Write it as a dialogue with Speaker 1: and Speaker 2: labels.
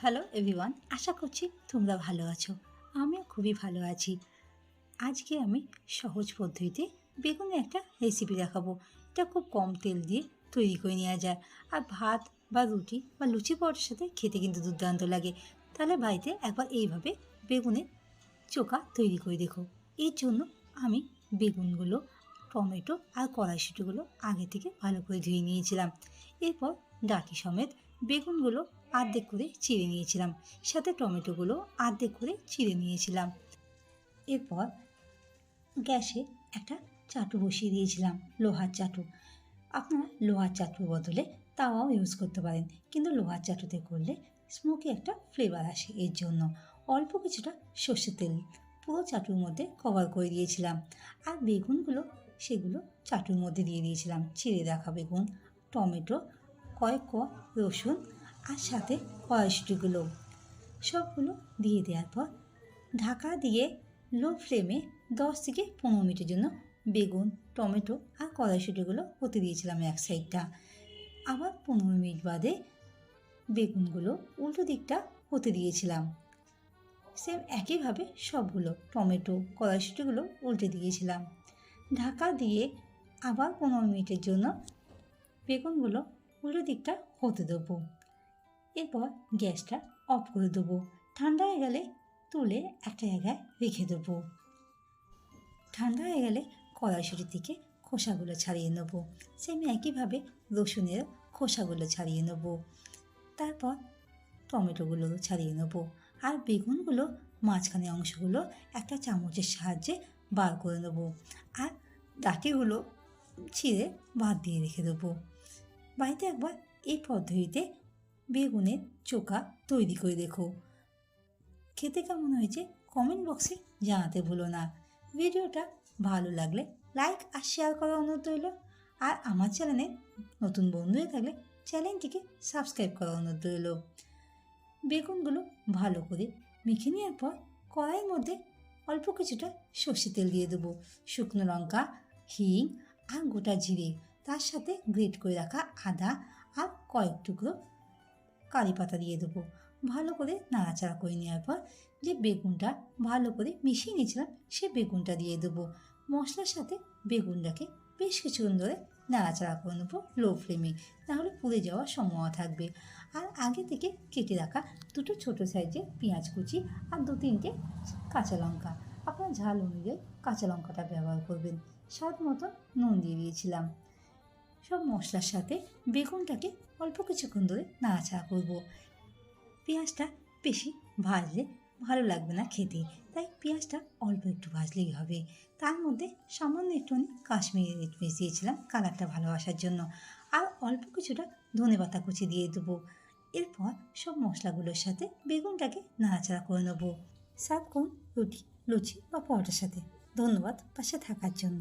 Speaker 1: Hello everyone আশা করছি তোমরা ভালো আছো। আমিও খুবই ভালো আছি। আজকে আমি সহজ পদ্ধতিতে বেগুনের একটা রেসিপি দেখাবো। এটা খুব কম তেল দিয়ে তৈরি করে নেওয়া যায়। আর ভাত বা রুটি বা লুচি পরোটার সাথে খেতে কিন্তু দুর্দান্ত লাগে। তাহলে বাড়িতে একবার এইভাবে বেগুনের চোখা তৈরি করে দেখো। এর জন্য আমি বেগুনগুলো, টমেটো আর কড়াইশুটিগুলো আগে থেকে ভালো করে ধুয়ে নিয়েছিলাম। এরপর ডাটি সমেত বেগুনগুলো আর্ধেক করে চিড়ে নিয়েছিলাম, সাথে টমেটোগুলো আর্ধেক করে চিড়ে নিয়েছিলাম। এরপর গ্যাসে একটা চাটু বসিয়ে দিয়েছিলাম, লোহার চাটু। আপনারা লোহার চাটুর বদলে তাওয়াও ইউজ করতে পারেন, কিন্তু লোহার চাটুতে করলে স্মোকি একটা ফ্লেভার আসে এর জন্য। অল্প কিছুটা সর্ষের তেল পুরো চাটুর মধ্যে কভার করে দিয়েছিলাম, আর বেগুনগুলো সেগুলো চাটুর মধ্যে দিয়ে দিয়েছিলাম। চিড়ে রাখা বেগুন, টমেটো কয়েক ক রসুন আর সাথে কড়াইশুটিগুলো সবগুলো দিয়ে দেওয়ার পর ঢাকা দিয়ে লো ফ্লেমে দশ থেকে পনেরো মিনিটের জন্য বেগুন, টমেটো আর কড়াইশুটিগুলো হতে দিয়েছিলাম এক সাইডটা। আবার পনেরো মিনিট বাদে বেগুনগুলো উল্টো দিকটা হতে দিয়েছিলাম। সেম একইভাবে সবগুলো টমেটো, কড়াইশুটিগুলো উল্টে দিয়েছিলাম। ঢাকা দিয়ে আবার পনেরো মিনিটের জন্য বেগুনগুলো উল্টো দিকটা হতে দেবো। এরপর গ্যাসটা অফ করে দেবো। ঠান্ডা হয়ে গেলে তুলে একটা জায়গায় রেখে দেবো। ঠান্ডা হয়ে গেলে কড়াইশুটি থেকে খোসাগুলো ছাড়িয়ে নেব। সেম একইভাবে রসুনের খোসাগুলো ছাড়িয়ে নেব। তারপর টমেটোগুলো ছাড়িয়ে নেব। আর বেগুনগুলো মাঝখানে অংশগুলো একটা চামচের সাহায্যে বার করে নেব। আর ডাটিগুলো ছিঁড়ে বাদ দিয়ে রেখে দেবো। বাড়িতে একবার এই পদ্ধতিতে বেগুনের চোখা তৈরি করে দেখো। খেতে কেমন হয়েছে কমেন্ট বক্সে জানাতে ভুলো না। ভিডিওটা ভালো লাগলে লাইক আর শেয়ার করার অনুরোধ রইল। আর আমার চ্যানেলে নতুন বন্ধু হয়ে থাকলে চ্যানেলটিকে সাবস্ক্রাইব করার অনুরোধ রইল। বেগুনগুলো ভালো করে মেখে নেওয়ার পর কড়াইয়ের মধ্যে অল্প কিছুটা সর্ষে তেল দিয়ে দেবো। শুকনো লঙ্কা, হিং আর গোটা জিরে। তার সাথে গ্রেট করে রাখা আদা আর কয়েক টুকরো কারি পাতা দিয়ে দেবো। ভালো করে নাড়াচাড়া করে নেওয়ার পর যে বেগুনটা ভালো করে মিশিয়ে নিয়েছিলাম, সে বেগুনটা দিয়ে দেবো। মশলার সাথে বেগুনটাকে বেশ কিছুক্ষণ ধরে নাড়াচাড়া করে নেব লো ফ্লেমে নাহলে পুড়ে যাওয়ার সম্ভাবনা থাকবে। আর আগে থেকে কেটে রাখা দুটো ছোটো সাইজের পেঁয়াজ কুচি আর দু তিনটে কাঁচা লঙ্কা। আপনার ঝাল অনুযায়ী কাঁচা লঙ্কাটা ব্যবহার করবেন। স্বাদ মতো নুন দিয়ে দিয়েছিলাম। সব মশলার সাথে বেগুনটাকে অল্প কিছুক্ষণ ধরে নাড়াচাড়া করব। পেঁয়াজটা বেশি ভাজলে ভালো লাগবে না খেতে, তাই পেঁয়াজটা অল্প একটু ভাজলেই হবে। তার মধ্যে সামান্য একটুখানি কাশ্মীরি রেড মির্চ দিয়েছিলাম, কালারটা ভালো আসার জন্য। আর অল্প কিছুটা ধনে পাতা কুচি দিয়ে দেবো। এরপর সব মশলাগুলোর সাথে বেগুনটাকে নাড়াচাড়া করে নেব। সার্ভ রুটি, লুচি বা পরোটার সাথে। ধন্যবাদ পাশে থাকার জন্য।